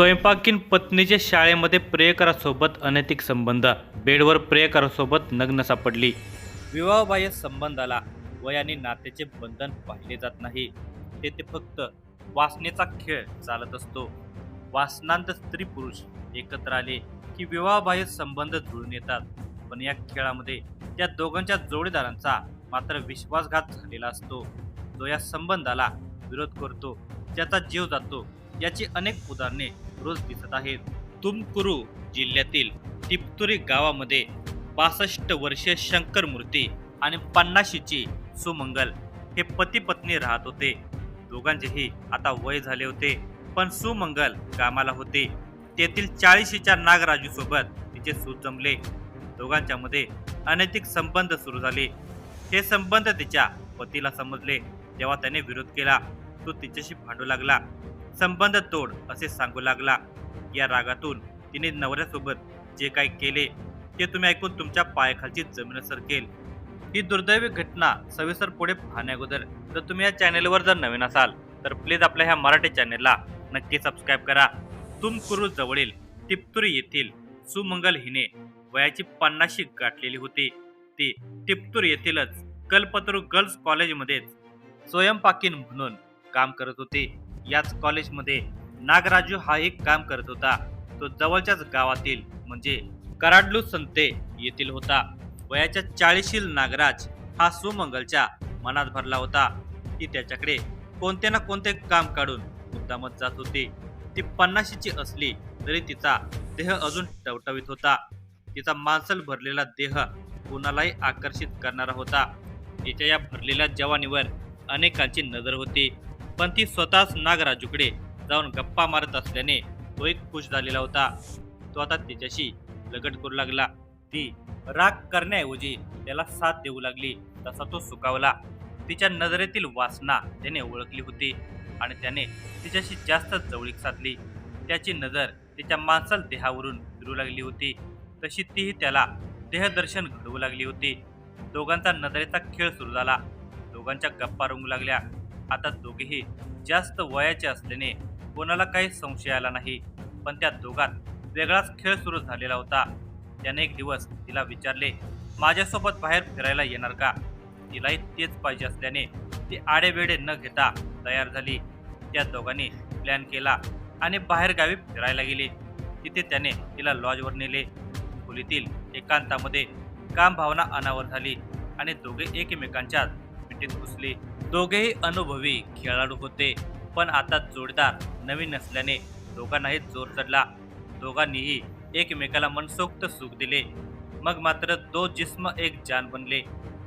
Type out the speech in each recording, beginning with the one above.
स्वयंपाकीन पत्नीचे शाळेमध्ये प्रेयकरासोबत अनैतिक संबंध. बेडवर प्रेयकरासोबत नग्न सापडली. विवाहबाह्य संबंधाला वयाने नात्याचे बंधन पाहिले जात नाही. तेथे फक्त वासनेचा खेळ चालत असतो. वासनांत स्त्री पुरुष एकत्र आले की विवाहबाह्य संबंध जुळून येतात. पण या खेळामध्ये त्या दोघांच्या जोडीदारांचा मात्र विश्वासघात झालेला असतो. जो या संबंधाला विरोध करतो. त्याचा जीव जातो. याची अनेक उदाहरणे रोज दिसत आहेत. तुमकुरू जिल्ह्यातील टिपतुरी गावामध्ये पासष्ट वर्षीय शंकर मूर्ती आणि पन्नाशीची सुमंगल हे पती पत्नी राहत होते. दोघांचेही आता वय झाले होते पण सुमंगल कामाला होते. तेथील चाळीशीच्या नागराजू सोबत तिचे सूत जमले. दोघांच्या मध्ये अनैतिक संबंध सुरू झाले. हे संबंध तिच्या पतीला समजले. तेव्हा त्याने विरोध केला तो तिच्याशी भांडू लागला. संबंध तोड असे सांगू लागला. या रागातून तिने नवऱ्यासोबत जे काही केले ते तुम्ही ऐकून तुमच्या पायाखालची जमीन सरकेल. ही दुर्दैवी घटना सविस्तर पुढे पाहण्याअगोदर जर तुम्ही या चॅनेलवर जर नवीन असाल तर प्लीज आपल्या ह्या मराठी चॅनेलला नक्की सबस्क्राईब करा. तुमकुरू जवळील टिपतुरी येथील सुमंगल हिने वयाची पन्नाशी गाठलेली होती. ती टिपतूर येथीलच कल्पतरू गर्ल्स कॉलेजमध्येच स्वयंपाकीन म्हणून काम करत होते. याच कॉलेजमध्ये नागराजू हा एक काम करत होता. तो जवळच्याच गावातील म्हणजे कराडलू संते येथील होता. वयाच्या चाळीशील नागराज हा सुमंगलच्या मनात भरला होता ती त्याच्याकडे कोणते ना कोणते काम काढून मुद्दामत जात होती. ती पन्नाशीची असली तरी तिचा देह अजून टवटवीत होता. तिचा मांसल भरलेला देह कुणालाही आकर्षित करणारा होता. तिच्या या भरलेल्या जवानीवर अनेकांची नजर होती. पण ती स्वतःच नागराजूकडे जाऊन गप्पा मारत असल्याने तो एक खुश झालेला होता. तो आता तिच्याशी लगट करू लागला. ती राग करण्याऐवजी त्याला साथ देऊ लागली. तसा तो सुकावला तिच्या नजरेतील वासना त्याने ओळखली होती आणि त्याने तिच्याशी जास्त जवळीक साधली. त्याची नजर तिच्या मांसल देहावरून फिरू लागली होती. तशी तीही त्याला देहदर्शन घडवू लागली होती. दोघांचा नजरेचा खेळ सुरू झाला. दोघांच्या गप्पा रंगू लागल्या. आता दोघेही जास्त वयाचे असल्याने कोणाला काही संशय आला नाही. पण त्या दोघात वेगळाच खेळ सुरू झालेला होता. त्याने एक दिवस तिला विचारले माझ्यासोबत बाहेर फिरायला येणार का? तिलाही तेच पाहिजे असल्याने ती आडेवेडे न घेता तयार झाली. त्या दोघांनी प्लॅन केला आणि बाहेर गावी फिरायला गेले. तिथे त्याने तिला लॉजवर नेले. खोलीतील एकांतामध्ये काम भावना अनावर झाली आणि दोघे एकमेकांच्या मिठीत घुसले. दोघेही अनुभवी खेळाडू होते पण आता जोडदार नवीन नसल्याने दोघांनाही जोर चढला दोघांनीही एकमेकाला मनसोक्त सुख दिले. मग मात्र दो जिस्म एक जान बनले.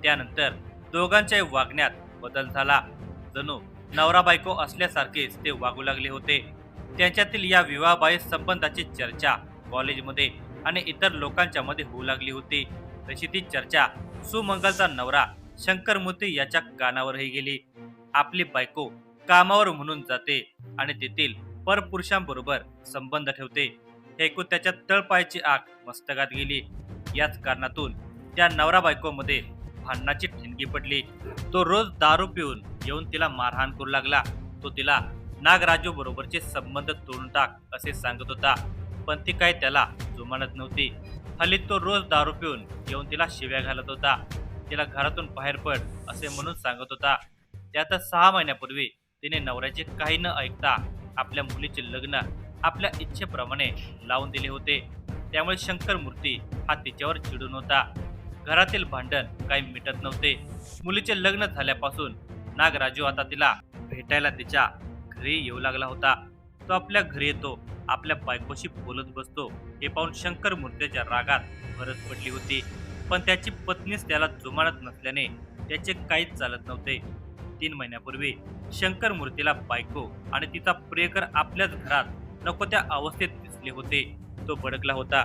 त्यानंतर दोघांच्या वागण्यात बदल झाला. जणू नवरा बायको असल्यासारखेच ते वागू लागले होते. त्यांच्यातील या विवाहबाह्य संबंधाची चर्चा कॉलेजमध्ये आणि इतर लोकांच्या मध्ये होऊ लागली होती. तशी ती चर्चा सुमंगलचा नवरा शंकरमूर्ती याच्या कानावरही गेली. आपली बायको कामावर म्हणून जाते आणि तेथील परपुरुषांबरोबर संबंध ठेवते. हे ऐकून त्याच्या तळपायाची आग मस्तकात गेली. याच कारणातून त्या नवरा बायकोमध्ये भांडणाची ठिणगी पडली. तो रोज दारू पिऊन येऊन तिला मारहाण करू लागला. तो तिला नागराजू बरोबरचे संबंध तोडून टाक असे सांगत होता. पण ती काही त्याला जुमानत नव्हती. हल्ली तो रोज दारू पिऊन येऊन तिला शिव्या घालत होता. तिला घरातून बाहेर पड असे म्हणून सांगत होता. त्यातच सहा महिन्यापूर्वी तिने नवऱ्याचे काही न ऐकता आपल्या मुलीचे लग्न आपल्या इच्छेप्रमाणे लावून दिले होते. त्यामुळे शंकर मूर्ती हा तिच्यावर चिडून होता. घरातील भांडण काही मिटत नव्हते. मुलीचे लग्न झाल्यापासून नागराजू आता तिला भेटायला तिच्या घरी येऊ लागला होता. तो आपल्या घरी येतो आपल्या बायकोशी बोलत बसतो हे पाहून शंकर मूर्तीच्या रागात भरत पडली होती. पण त्याची पत्नीच त्याला जुमानत नसल्याने त्याचे काहीच चालत नव्हते. तीन महिन्यापूर्वी शंकर मूर्तीला बायको आणि तिचा प्रियकर आपल्याच घरात नको त्या अवस्थेत दिसले होते. तो भडकला होता.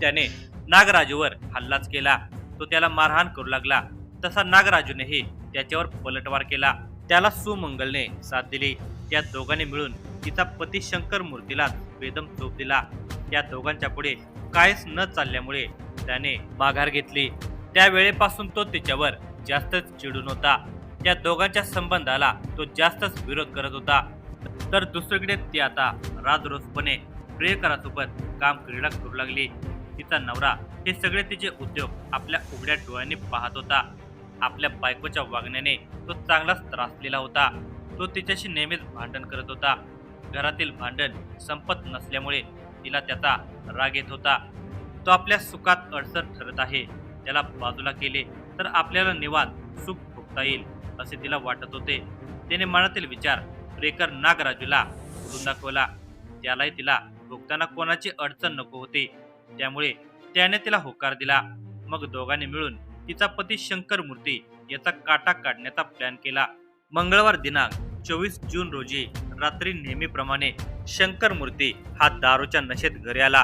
त्याने नागराजूवर हल्लाच केला. तो त्याला मारहाण करू लागला. तसा नागराजूनेही त्याच्यावर पलटवार केला. त्याला सुमंगलने साथ दिली. त्या दोघांनी मिळून तिचा पती शंकर मूर्तीला बेदम चोप दिला. त्या दोघांच्या पुढे काहीच न चालल्यामुळे त्याने माघार घेतली. त्यावेळेपासून तो तिच्यावर जास्तच चिडून होता. त्या दोघांच्या संबंधाला तो जास्तच विरोध करत होता. तर दुसरीकडे ती आता राजरोसपणे प्रियकरासोबत काम क्रीडा करू लागली. तिचा नवरा हे सगळे तिचे उद्योग आपल्या उघड्या डोळ्यांनी पाहत होता. आपल्या बायकोच्या वागण्याने तो चांगलाच त्रासलेला होता. तो तिच्याशी नेहमीच भांडण करत होता. घरातील भांडण संपत नसल्यामुळे तिला त्याचा राग येत होता. तो आपल्या सुखात अडचण ठरत आहे. त्याला बाजूला केले तर आपल्याला निवांत सुख भोगता येईल असे तिला वाटत होते. त्याने मनातील विचार प्रेकर नागराजूला बोलून दाखवला. त्यालाही तिला भोगताना कोणाची अडचण नको होती. त्यामुळे त्याने तिला होकार दिला. मग दोघांनी मिळून तिचा पती शंकर मूर्ती याचा काटा काढण्याचा प्लॅन केला. मंगळवार दिनांक चोवीस जून रोजी रात्री नेहमीप्रमाणे शंकर मूर्ती हा दारूच्या नशेत घरी आला.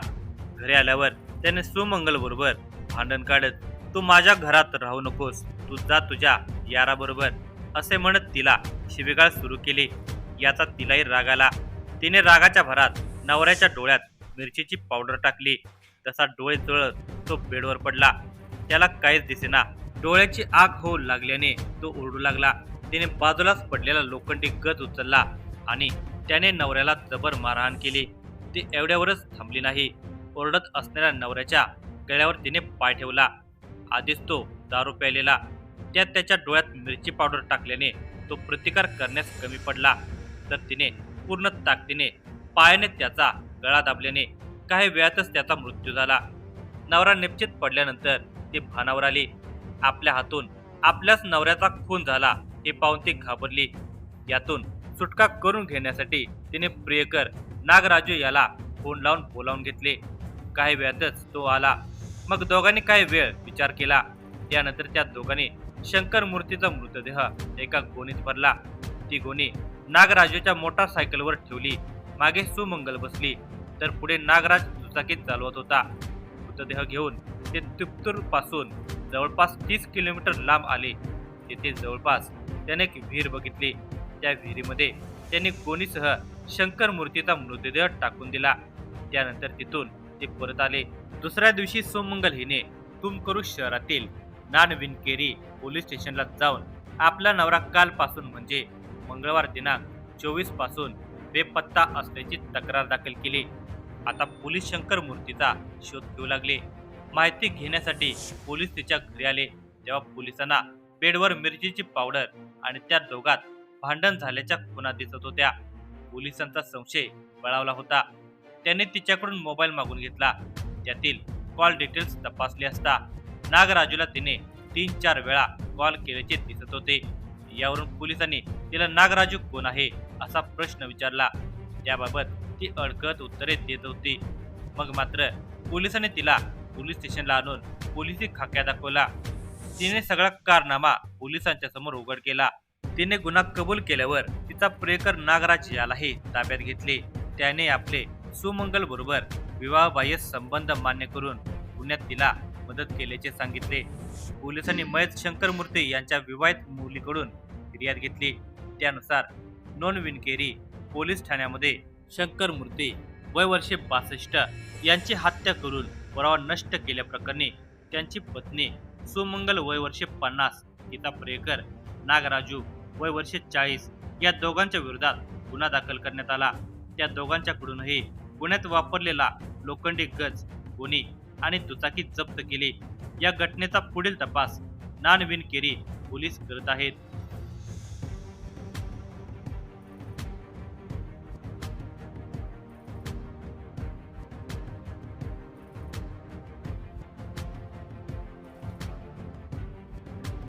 घरी आल्यावर त्याने सुमंगल बरोबर भांडण काढत तू माझ्या घरात राहू नकोस तू जा तुझ्या याराबरोबर असे म्हणत तिला शिबिगाळ सुरू केली. याचा तिलाही राग आला. तिने रागाच्या भरात नवऱ्याच्या डोळ्यात मिरचीची पावडर टाकली. तसा डोळे जळत तो बेडवर पडला. त्याला काहीच दिसेना. डोळ्याची आग होऊ लागल्याने तो ओरडू लागला. तिने बाजूलाच पडलेला लोखंडी गज उचलला आणि त्याने नवऱ्याला जबर मारहाण केली. ती एवढ्यावरच थांबली नाही. ओरडत असणाऱ्या नवऱ्याच्या गळ्यावर तिने पाय ठेवला. आधीच तो दारू प्यायलेला. त्यात त्याच्या डोळ्यात मिरची पावडर टाकल्याने तो प्रतिकार करण्यास कमी पडला. तर तिने पूर्ण ताकदीने पायाने त्याचा गळा दाबल्याने काही वेळातच त्याचा मृत्यू झाला. नवरा निश्चित पडल्यानंतर ती भानावर आली. आपल्या हातून आपल्याच नवऱ्याचा खून झाला हे पाहून ती घाबरली. यातून सुटका करून घेण्यासाठी तिने प्रियकर नागराजू याला फोन लावून बोलावून घेतले. काही वेळातच तो आला. मग दोघांनी काही वेळ विचार केला. त्यानंतर त्या दोघांनी शंकर मूर्तीचा मृतदेह एका गोणीत भरला. ती गोणी नागराजूच्या मोटारसायकलवर ठेवली. मागे सुमंगल बसली. तर पुढे नागराज दुचाकीत चालवत होता. मृतदेह घेऊन ते तिप्तूरपासून जवळपास तीस किलोमीटर लांब आले. तेथे जवळपास त्याने एक विहीर बघितली. त्या विहिरीमध्ये त्यांनी गोणीसह शंकर मूर्तीचा मृतदेह टाकून दिला. त्यानंतर तिथून ते परत आले. दुसऱ्या दिवशी सोमंगल हिने तुमकरू शहरातील नानविनकेरी पोलीस स्टेशनला जाऊन आपला नवरा कालपासून म्हणजे मंगळवार दिनांक चोवीसपासून बेपत्ता असल्याची तक्रार दाखल केली. आता पोलीस शंकर मूर्तीचा शोध घेऊ लागले. माहिती घेण्यासाठी पोलीस तिच्या घरी आले. तेव्हा पोलिसांना बेडवर मिरचीची पावडर आणि त्या दोघात भांडण झाल्याच्या खुना दिसत होत्या. पोलिसांचा संशय बळावला होता. त्याने तिच्याकडून मोबाईल मागून घेतला. त्यातील कॉल डिटेल्स तपासले असता नागराजूला तिने तीन चार वेळा कॉल केल्याचे दिसत होते. यावरून पोलिसांनी तिला नागराजू कोण आहे? असा प्रश्न विचारला. त्याबाबत ती अडकत उत्तरे देत होती. मग मात्र पोलिसांनी तिला पोलीस स्टेशनला आणून पोलिसी खाक्या दाखवला. तिने सगळा कारनामा पोलिसांच्या समोर उघड केला. तिने गुन्हा कबूल केल्यावर तिचा प्रेकर नागराज यालाही ताब्यात घेतले. त्याने आपले सुमंगल बरोबर विवाहबाह्य संबंध मान्य करून पुण्यात तिला मदत केल्याचे सांगितले. पोलिसांनी मयत शंकर मूर्ती यांच्या विवाहित मुलीकडून फिर्याद घेतली. त्यानुसार नोंद विनकेरी पोलीस ठाण्यामध्ये शंकर मूर्ती वय वर्षे बासष्ट यांची हत्या करून पुरावा नष्ट केल्याप्रकरणी त्यांची पत्नी सुमंगल वय वर्षे पन्नास गीता प्रेकर नागराजू वय वर्षे चाळीस या दोघांच्या विरोधात गुन्हा दाखल करण्यात आला. त्या दोघांच्याकडूनही गुन्ह्यात वापरलेला लोखंडी गज गुन्हे आणि दुचाकी जप्त केली. या घटनेचा पुढील तपास नानविन केरी पोलीस करत आहेत.